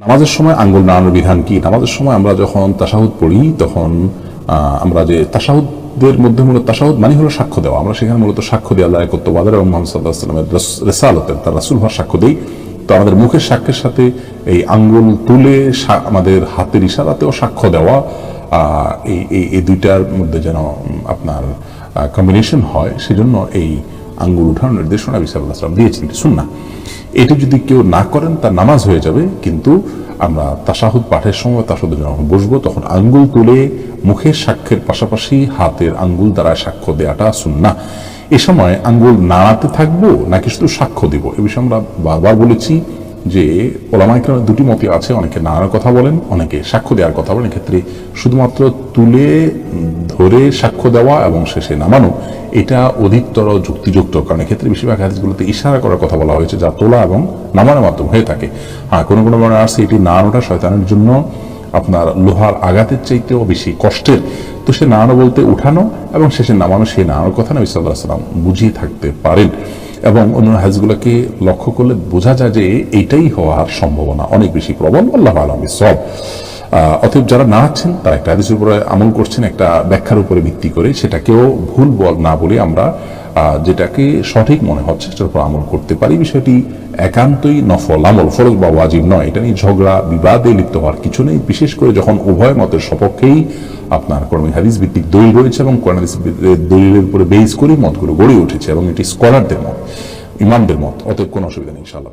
নামাজের সময় আঙ্গুল নাড়ানোর বিধান কি? নামাজের সময় আমরা যখন তাসাহুদ পড়ি, তখন আমরা যে তাসাহুদের মধ্যে মূলত তাসাহুদ মানে হলো সাক্ষ্য দেওয়া। আমরা সেখানে মূলত সাক্ষ্য দিয়ে আল্লাহ কর্তবাদের এবং মোহাম্মদ সাল্লাহ রেসালতের তার রাসুল হওয়ার সাক্ষ্য দেই। তো আমাদের মুখের সাক্ষ্যের সাথে এই আঙ্গুল তুলে আমাদের হাতের ইশারাতেও সাক্ষ্য দেওয়া এই এই দুইটার মধ্যে যেন আপনার কম্বিনেশন হয়, সেজন্য এই আঙ্গুল উঠানোর নির্দেশনা বিসাল্লাহ সাল্লাম দিয়েছেন, এটি শুননা এটি যদি কেউ না করেন, তার নামাজ হয়ে যাবে, কিন্তু আমরা তাসাহুদ পাঠের সময় তাসাহুদ যখন বসবো, তখন আঙ্গুল তুলে মুখের সাক্ষ্যের পাশাপাশি হাতের আঙ্গুল দ্বারা সাক্ষ্য দেওয়াটা শুননা এ সময় আঙ্গুল নাড়াতে থাকব, নাকি শুধু সাক্ষ্য দিব? এ বিষয়ে আমরা বারবার বলেছি যে ওলামাইকরামের দুটি মতে আছে। অনেকে নাড়ার কথা বলেন, অনেকে সাক্ষ্য দেওয়ার কথা বলেন। এক্ষেত্রে শুধুমাত্র তুলে ধরে সাক্ষ্য দেওয়া এবং শেষে নামানো, এটা অধিকতর যুক্তিযুক্ত। কারণ এক্ষেত্রে বেশিরভাগ হাদিসগুলোতে ইশারা করার কথা বলা হয়েছে যা তোলা এবং নামানোর মাধ্যম হয়ে থাকে। হ্যাঁ কোনো কোনো মনে আসছে এটি নাড়ানোটা শয়তানের জন্য আপনার লোহার আঘাতের চাইতেও বেশি কষ্টের। তো সে নাড়ানো বলতে উঠানো এবং শেষে নামানো সেই নাড়ানোর কথা নবী সাল্লাহ সাল্লাম বুঝিয়ে থাকতে পারেন। এবং অন্য হাজগুলোকে লক্ষ্য করলে বোঝা যায় যে এইটাই হওয়ার সম্ভাবনা অনেক বেশি প্রবল। আল্লাহ আলমী সব অতএব যারা না আছেন, তারা একটা হাদিসের উপরে আমল করছেন, একটা ব্যাখ্যার উপরে ভিত্তি করে সেটাকেও ভুল বল না বলে আমরা যেটাকে সঠিক মনে হচ্ছে সেটার উপর আমল করতে পারি। বিষয়টি একান্তই নফল আমল, ফরজ বা ওয়াজিব নয়। এটা নিয়ে ঝগড়া, বিবাদে লিপ্ত হওয়ার কিছু নেই। বিশেষ করে যখন উভয় মতের সপক্ষেই আপনার কোরআন হাদিস ভিত্তিক দলিল রয়েছে এবং কোরআন হাদিস দলিলের উপরে বেস করেই মতগুলো গড়ে উঠেছে এবং এটি স্কলারদের মত, ইমামদের মত। অতএব কোনো অসুবিধা নেই, ইনশাআল্লাহ